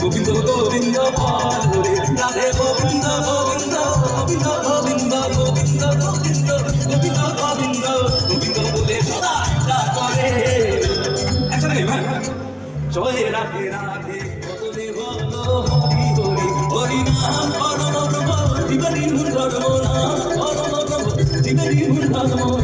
গোবিন্দ গোবিন্দ রাধে গোবিন্দ গোবিন্দ গোবিন্দ গোবিন্দ গোবিন্দ গোবিন্দ গোবিন্দ গোবিন্দ গোবিন্দ বলে সদা করে একসাথে হ্যাঁ? জয় রাধে রাধে বদলে বলো হরি হরি হরি নাম পরম জীবনী প্রভু জীবনী মূল